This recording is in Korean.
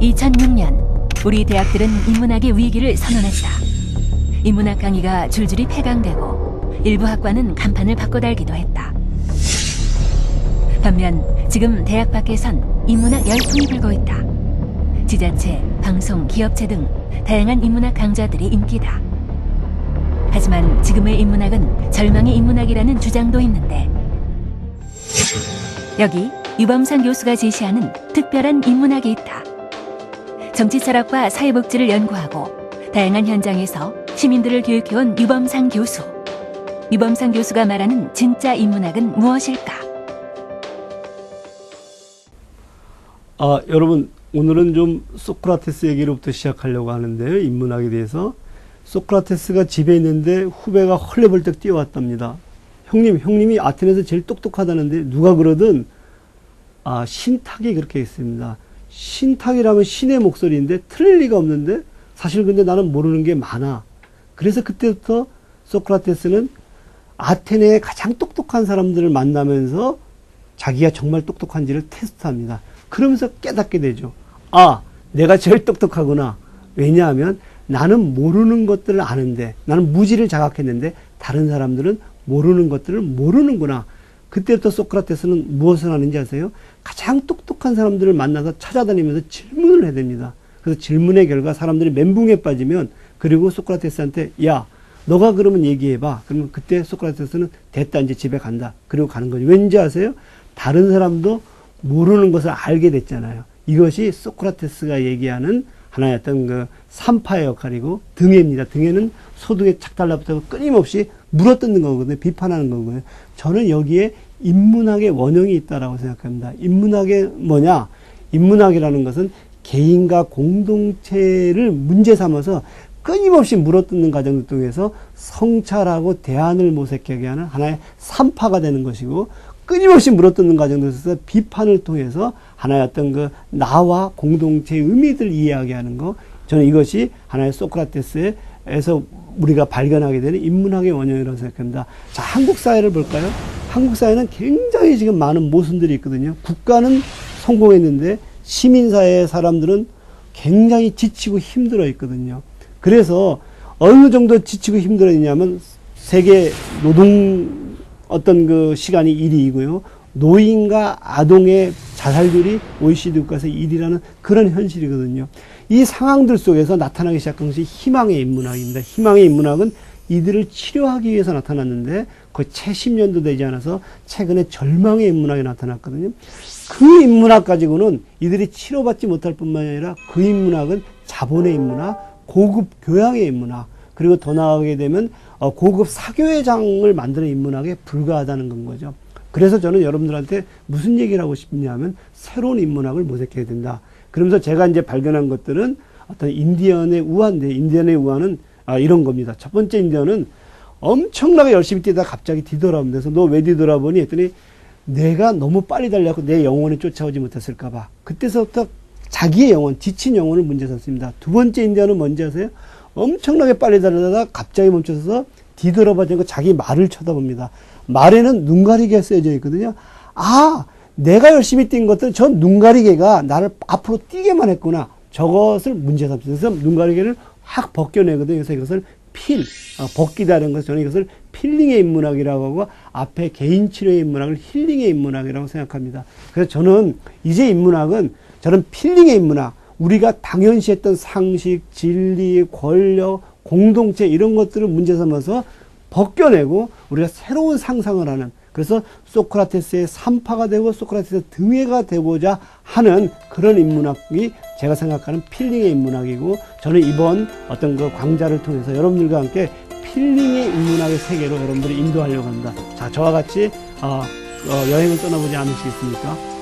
2006년 우리 대학들은 인문학의 위기를 선언했다. 인문학 강의가 줄줄이 폐강되고 일부 학과는 간판을 바꿔달기도 했다. 반면 지금 대학 밖에선 인문학 열풍이 불고 있다. 지자체, 방송, 기업체 등 다양한 인문학 강좌들이 인기다. 하지만 지금의 인문학은 절망의 인문학이라는 주장도 있는데 여기 유범상 교수가 제시하는 특별한 인문학이 있다. 정치 철학과 사회복지를 연구하고 다양한 현장에서 시민들을 교육해온 유범상 교수. 유범상 교수가 말하는 진짜 인문학은 무엇일까? 아, 여러분 오늘은 좀 소크라테스 얘기로부터 시작하려고 하는데요. 인문학에 대해서 소크라테스가 집에 있는데 후배가 헐레벌떡 뛰어왔답니다. 형님, 형님이 아테네에서 제일 똑똑하다는데 누가 그러든 아, 신탁이 그렇게 했습니다. 신탁이라면 신의 목소리인데 틀릴 리가 없는데 사실 근데 나는 모르는 게 많아. 그래서 그때부터 소크라테스는 아테네의 가장 똑똑한 사람들을 만나면서 자기가 정말 똑똑한지를 테스트합니다. 그러면서 깨닫게 되죠. 아, 내가 제일 똑똑하구나. 왜냐하면 나는 모르는 것들을 아는데, 나는 무지를 자각했는데, 다른 사람들은 모르는 것들을 모르는구나. 그때부터 소크라테스는 무엇을 하는지 아세요? 가장 똑똑한 사람들을 만나서 찾아다니면서 질문을 해야 됩니다. 그래서 질문의 결과 사람들이 멘붕에 빠지면, 그리고 소크라테스한테, 야, 너가 그러면 얘기해봐. 그러면 그때 소크라테스는 됐다, 이제 집에 간다. 그리고 가는 거죠. 왠지 아세요? 다른 사람도 모르는 것을 알게 됐잖아요. 이것이 소크라테스가 얘기하는 하나의 어떤 그 산파의 역할이고 등해입니다. 등해는 소득에 착 달라붙어서 끊임없이 물어뜯는 거거든요. 비판하는 거고요. 저는 여기에 인문학의 원형이 있다라고 생각합니다. 인문학의 뭐냐? 인문학이라는 것은 개인과 공동체를 문제 삼아서 끊임없이 물어뜯는 과정을 통해서 성찰하고 대안을 모색하게 하는 하나의 산파가 되는 것이고 끊임없이 물어뜯는 과정에서 들 비판을 통해서 하나의 어떤 그 나와 공동체의 의미들을 이해하게 하는 거 저는 이것이 하나의 소크라테스에서 우리가 발견하게 되는 인문학의 원형이라고 생각합니다. 자, 한국 사회를 볼까요? 한국 사회는 굉장히 지금 많은 모순들이 있거든요. 국가는 성공했는데 시민사회의 사람들은 굉장히 지치고 힘들어 있거든요. 그래서 어느 정도 지치고 힘들어 있냐면 세계 노동 어떤 그 시간이 1위이고요. 노인과 아동의 자살률이 OECD 국가에서 1위라는 그런 현실이거든요. 이 상황들 속에서 나타나기 시작한 것이 희망의 인문학입니다. 희망의 인문학은 이들을 치료하기 위해서 나타났는데 거의 채 10년도 되지 않아서 최근에 절망의 인문학이 나타났거든요. 그 인문학 가지고는 이들이 치료받지 못할 뿐만 아니라 그 인문학은 자본의 인문학, 고급 교양의 인문학, 그리고 더 나아가게 되면 어, 고급 사교회장을 만드는 인문학에 불과하다는 건 거죠. 그래서 저는 여러분들한테 무슨 얘기를 하고 싶냐면 새로운 인문학을 모색해야 된다. 그러면서 제가 이제 발견한 것들은 어떤 인디언의 우화인데 인디언의 우화는 아, 이런 겁니다. 첫 번째 인디언은 엄청나게 열심히 뛰다 갑자기 뒤돌아오면 돼서 너 왜 뒤돌아보니 했더니 내가 너무 빨리 달려고 내 영혼을 쫓아오지 못했을까봐. 그때서부터 자기의 영혼, 지친 영혼을 문제 삼습니다. 두 번째 인디언은 뭔지 아세요? 엄청나게 빨리 달려다가 갑자기 멈춰서 뒤돌아봐지고 자기 말을 쳐다봅니다. 말에는 눈 가리개가 쓰여져 있거든요. 아, 내가 열심히 뛴 것들, 저 눈 가리개가 나를 앞으로 뛰게만 했구나. 저것을 문제 삼습니다. 그래서 눈 가리개를 확 벗겨내거든요. 그래서 이것을 필, 어, 벗기다는 것을 저는 이것을 필링의 인문학이라고 하고 앞에 개인 치료의 인문학을 힐링의 인문학이라고 생각합니다. 그래서 저는 이제 인문학은 저는 필링의 인문학, 우리가 당연시했던 상식, 진리, 권력, 공동체 이런 것들을 문제 삼아서 벗겨내고 우리가 새로운 상상을 하는 그래서 소크라테스의 산파가 되고 소크라테스의 등회가 되고자 하는 그런 인문학이 제가 생각하는 필링의 인문학이고 저는 이번 어떤 그 광자를 통해서 여러분들과 함께 필링의 인문학의 세계로 여러분들을 인도하려고 합니다. 자, 저와 같이 어, 어, 여행을 떠나보지 않으시겠습니까?